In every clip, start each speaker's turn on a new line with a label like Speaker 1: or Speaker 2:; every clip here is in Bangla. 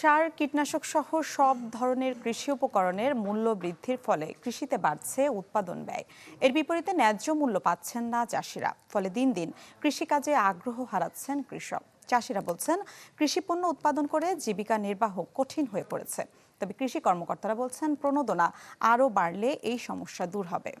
Speaker 1: সার, কীটনাশক সহ সব ধরনের কৃষি উপকরণের মূল্য বৃদ্ধির ফলে কৃষিতে বাড়ছে উৎপাদন ব্যয়। এর বিপরীতে ন্যায্য মূল্য পাচ্ছেন না চাষিরা, ফলে দিন দিন কৃষিকাজে আগ্রহ হারাচ্ছেন কৃষক। চাষিরা বলছেন, কৃষি পণ্য উৎপাদন করে জীবিকা নির্বাহ কঠিন হয়ে পড়েছে। তবে কৃষি কর্মকর্তারা বলছেন, প্রণোদনা আরও বাড়লে এই সমস্যা দূর হবে।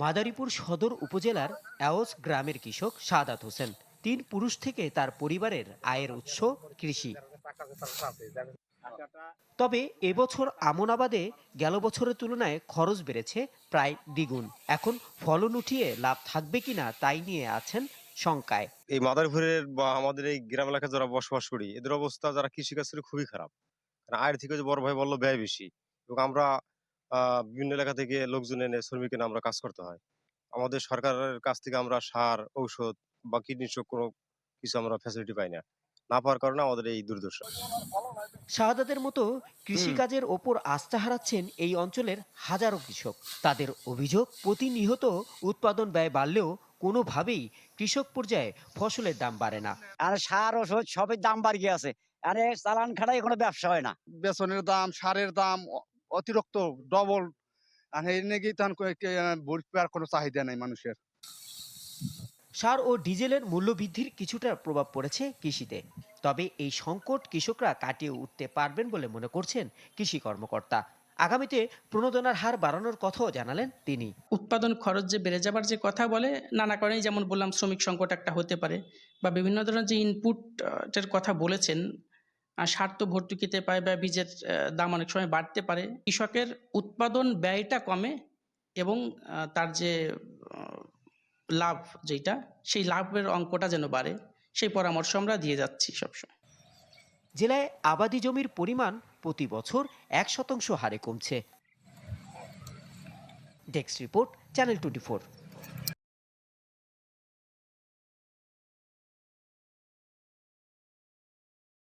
Speaker 2: মাদারীপুর সদর উপজেলার অ্যাওস গ্রামের কৃষক সাদাত হোসেন। তিন পুরুষ থেকে তার পরিবারের আয়ের উৎস কৃষি। তবে এবছর আমন গেল বছরের তুলনায় খরচ বেড়েছে প্রায় দ্বিগুণ। এখন ফলন উঠিয়ে লাভ থাকবে কিনা তাই নিয়ে আছেন শঙ্কায়।
Speaker 3: এই মাদারীপুরের বা আমাদের এই গ্রাম এলাকায় যারা বসবাস করি, এদের অবস্থা যারা কৃষিকাজ করে খুবই খারাপ। কারণ আয়ের থেকে বড় ভাই বলল ব্যয় বেশি। এবং আমরা বিভিন্ন এলাকা থেকে লোকজন এনে শ্রমিক এনে আমরা কাজ করতে হয়। আমাদের সরকারের কাছ থেকে আমরা সার ঔষধ বা কীটনাশক কোনো কিছু আমরা ফ্যাসিলিটি পাই না। না পাওয়ার কারণে আমাদের এই দুর্দশা।
Speaker 2: শাহাদাতের মতো কৃষিকাজের ওপর আস্থা হারাচ্ছেন এই অঞ্চলের হাজারো কৃষক। তাদের অভিযোগ প্রতিনিয়ত উৎপাদন ব্যয় বাড়লেও কোনোভাবেই কৃষক পর্যায়ে ফসলের দাম বাড়ে না।
Speaker 4: আর সার ওষুধ সবের দাম বাড়ি গিয়েছে আরে চালান খাটাই কোনো ব্যবসা হয় না।
Speaker 5: বেসনের দাম সারের দাম অতিরিক্ত ডবল আর এই নাকি তখন কোনো চাহিদা নেই মানুষের।
Speaker 2: সার ও ডিজেলের মূল্যবৃদ্ধির কিছুটা প্রভাব পড়েছে কৃষিতে। তবে এই সংকট কৃষকরা কাটিয়ে উঠতে পারবেন বলে মনে করছেন কৃষি কর্মকর্তা। আগামীতে প্রণোদনার হার বাড়ানোর কথাও জানালেন তিনি।
Speaker 6: উৎপাদন খরচ যে বেড়ে যাবার যে কথা বলে নানা কারণেই যেমন বললাম শ্রমিক সংকট একটা হতে পারে বা বিভিন্ন ধরনের যে ইনপুটের কথা বলেছেন তো ভর্তুকিতে পায় বা বীজের দাম অনেক সময় বাড়তে পারে। কৃষকের উৎপাদন ব্যয়টা কমে এবং তার যে লাভ যেটা সেই লাভের অঙ্কটা যেন বাড়ে, সেই পরামর্শ আমরা দিয়ে যাচ্ছি সবসময়।
Speaker 2: জেলায় আবাদি জমির পরিমাণ প্রতি বছর এক শতাংশ হারে কমছে। Desk report, channel twenty